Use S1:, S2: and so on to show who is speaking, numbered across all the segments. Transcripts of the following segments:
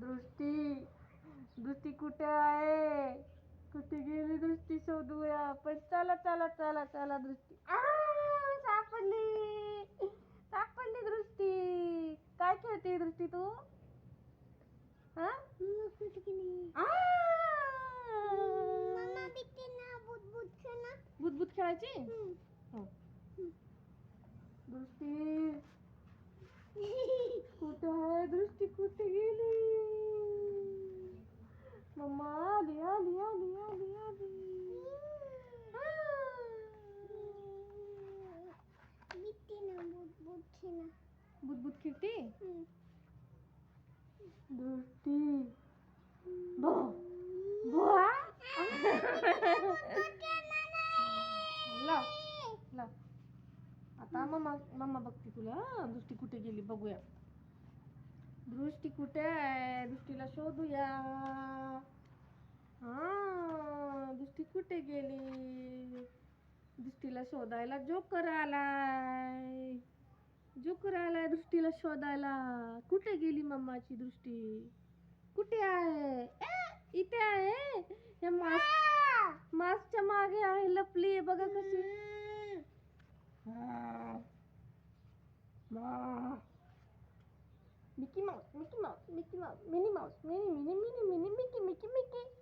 S1: दृष्टी दृष्टी कुठे आहे? कुठे गेली दृष्टी शोधूया. आपण चला चला चला चला दृष्टी. आ, सापडली. सापडली दृष्टी. काय खेळते दृष्टी तू? हा? बुदबुद खेळायची. हो. दृष्टी. कुठे आहे? दृष्टी कुठे गेली?
S2: মা আদি আদি আদি
S1: আদি আদি
S2: বুদবুদ
S1: কীর্তি দুটি বুয়া ला ला आता मामा मामा बघते तुला दृष्टी कुठे गेली बघूया दृष्टी कुठे आहे दृष्टीला शोधूया हा दृष्टी कुठे गेली? दृष्टीला शोधायला जोकर आलाय. जोकर आलाय दृष्टीला शोधायला. कुठे गेली मम्माची दृष्टी? कुठे आहे? इथे आहे. या मास्क मास्कच्या मागे आहे लपली आहे. बघा कशी. हा. Mickey Mouse Mickey Mouse Mickey Mouse Minnie Mouse Minnie Minnie Minnie Minnie Mickey Mickey Mickey.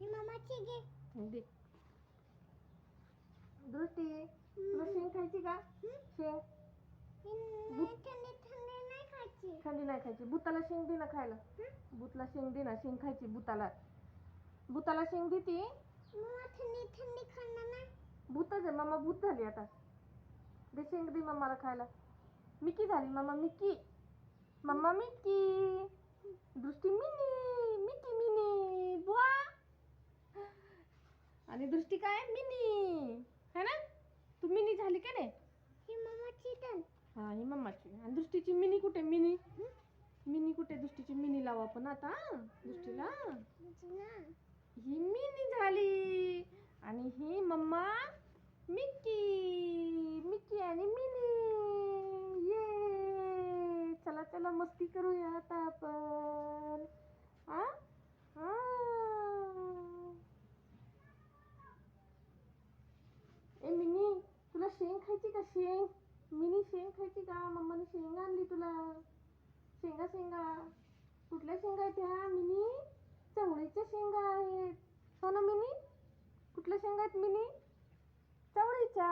S2: ही मम्माची घे.
S1: दे. दृष्टी तुला शेंग खायची का? शेंग
S2: ही थंडी थंडी नाही खायची.
S1: थंडी नाही खायची. बुताला शेंग दे ना खायला. बुतला शेंग दे ना. शेंग खायची बुताला. बुताला शेंग देते.
S2: मम्मा थंडी थंडी खाणार नाही
S1: भूतच आहे. मामा भूत झाली आता. दे शेंग दे मम्माला खायला. मिकी झाली. मामा मिकी. मम्मा मिकी. दृष्टी मिनी. आणि दृष्टी काय मिनी. है ना? तू मिनी झाली का नाही?
S2: ही मम्माची टन
S1: हा ही मम्माची आणि दृष्टीची मिनी कुठे? मिनी. मिनी कुठे? दृष्टीची मिनी लावा आपण आता दृष्टीला. ही मिनी झाली. आणि ही मम्मा मिक्की. मिक्की आणि मिनी. ये. चला चला मस्ती करूया आता आपण. आ आ. ए मिनी तुला शेंग खायची का शेंग? मिनी शेंग खायची का? मम्माने शेंग आणली तुला. शेंगा शेंगा. कुठल्या शेंगा आहेत ह्या मिनी? चवळीच्या शेंगा आहेत. हो ना मिनी? कुठल्या शेंगा आहेत मिनी? चवळीच्या.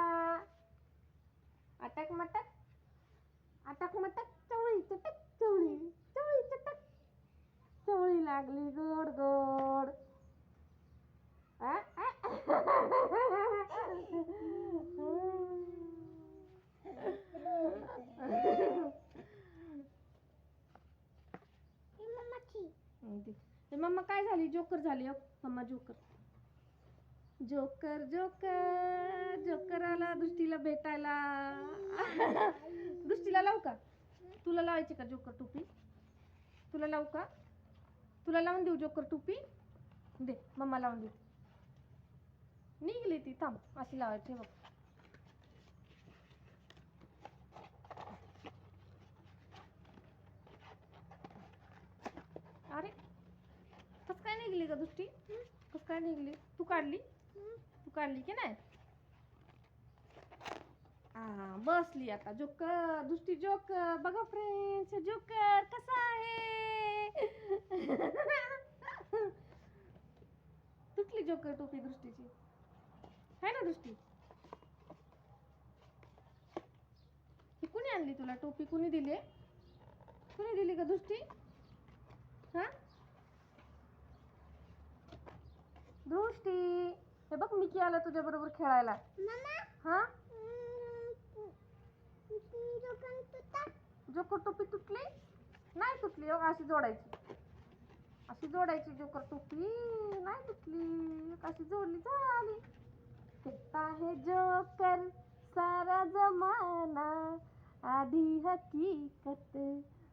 S1: अटक मटक. अटक मटक. चवळी चटक चवळी. चवळी चटक चवळी लागली गोड गोड. आ, आ.
S2: ही मम्माची
S1: दे. ए, मम्मा काय झाली? जोकर झाली अहो मम्मा जोकर. जोकर जोकर जोकर आला दृष्टीला भेटायला. दृष्टीला लावू का? तुला लावायची का जोकर टोपी? तुला लावू का? तुला लावून देऊ जोकर टोपी? दे मम्मा लावून देऊ निघली ती थांब अशी लावायची बघ अरे कस काय निघली का दृष्टी कस काय निघली? तू काढली? तू काढली की नाही? हा बसली आता. जोकर दृष्टी जोकर. बघा फ्रेंड्स जोकर कसा आहे? तुटली जोकर टोपी दृष्टीची. आहे ना दृष्टी? ही कुणी आणली तुला टोपी? कुणी दिली? कुणी दिली का दृष्टी? हा? दृष्टी. हे बघ मिकी आला तुझ्या बरोबर खेळायला. हा? जोकर टोपी तुटली. नाही तुटली हो अशी जोडायची. अशी जोडायची जोकर टोपी नाही तुटली. अशी जोडली झाली. फिरता है जोकर सारा जमाना. आधी हकीकत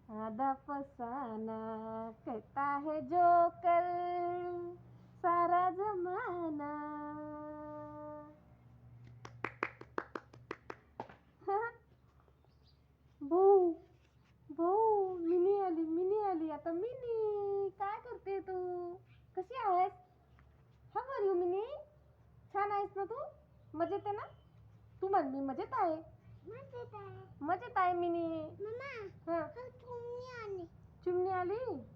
S1: आधा फसाना. कहता है जोकर. सारा जमाना. भाऊ भाऊ मिनी आली मिनी आली. आता मिनी काय करते तू? कशी आहेस? हा यू मिनी. छान आहेस ना तू? मजेत आहे ना? तू म्हण मी मजेत आहे.
S2: मजेत आहे.
S1: मजेत आहे मिनी.
S2: मम्मा
S1: हा.
S2: तुम्ही आली.
S1: चिमणी आली?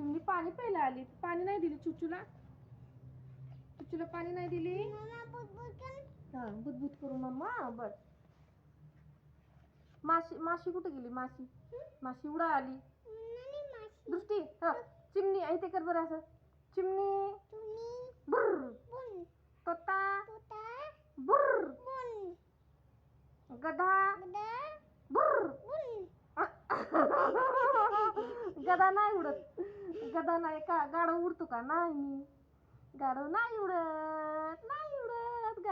S1: चिमणी पाणी प्यायला आली पाणी नाही दिली चुचूला? चुचूला पाणी नाही दिली? हा बुदबुद करू मम्मा बर. माशी माशी कुठे गेली माशी? माशी उडा आली. दृष्टी हा चिमणी इथे कर बरं असं. चिमणी.
S2: तुम्ही
S1: तोता.
S2: बुन
S1: गधा.
S2: बुन
S1: गदा नाही उडत. गदा नाही का उडतो का? नाही. गाडव नाही उडत नाही उडत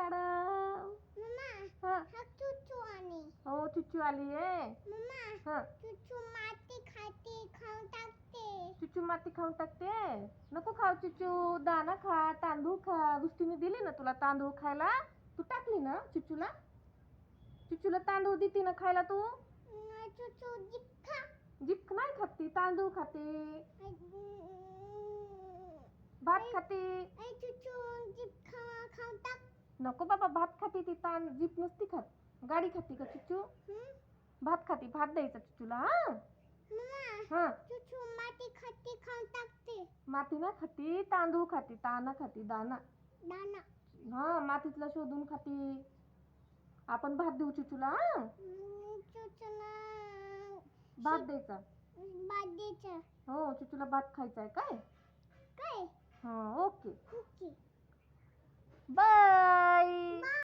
S1: हा.
S2: हा चुचू आली.
S1: हो चुचू आली आहे
S2: मम्मा
S1: हा.
S2: चुचू माती खाते खाऊन टाकते.
S1: चुचू माती खाऊन टाकते? नको खाऊ चुचू दाणा खा तांदूळ खा. दृष्टीने दिली ना तुला तांदूळ खायला? तू टाकली ना चुचूला चुचूला तांदूळ देते ना खायला तू?
S2: चुचू
S1: खाती तांदूळ खाते. भात खाते. नको बाबा भात खाते ती तांद जीप नसती खात. गाडी खाते का चुचू? भात खाते भात द्यायचा चुचूला हा? हा.
S2: चुचू माती खाते खाऊन टाकते
S1: माती ना खाती तांदूळ खाते दाणा खाते दाणा
S2: दाना.
S1: हा मातीतला शोधून खाते. आपण भात देऊ चुचूला हा?
S2: चुचूला.
S1: भात द्यायचा.
S2: बादेचं
S1: हो चितूला भात खायचा आहे काय?
S2: काय?
S1: हा ओके.
S2: ओके. बाय.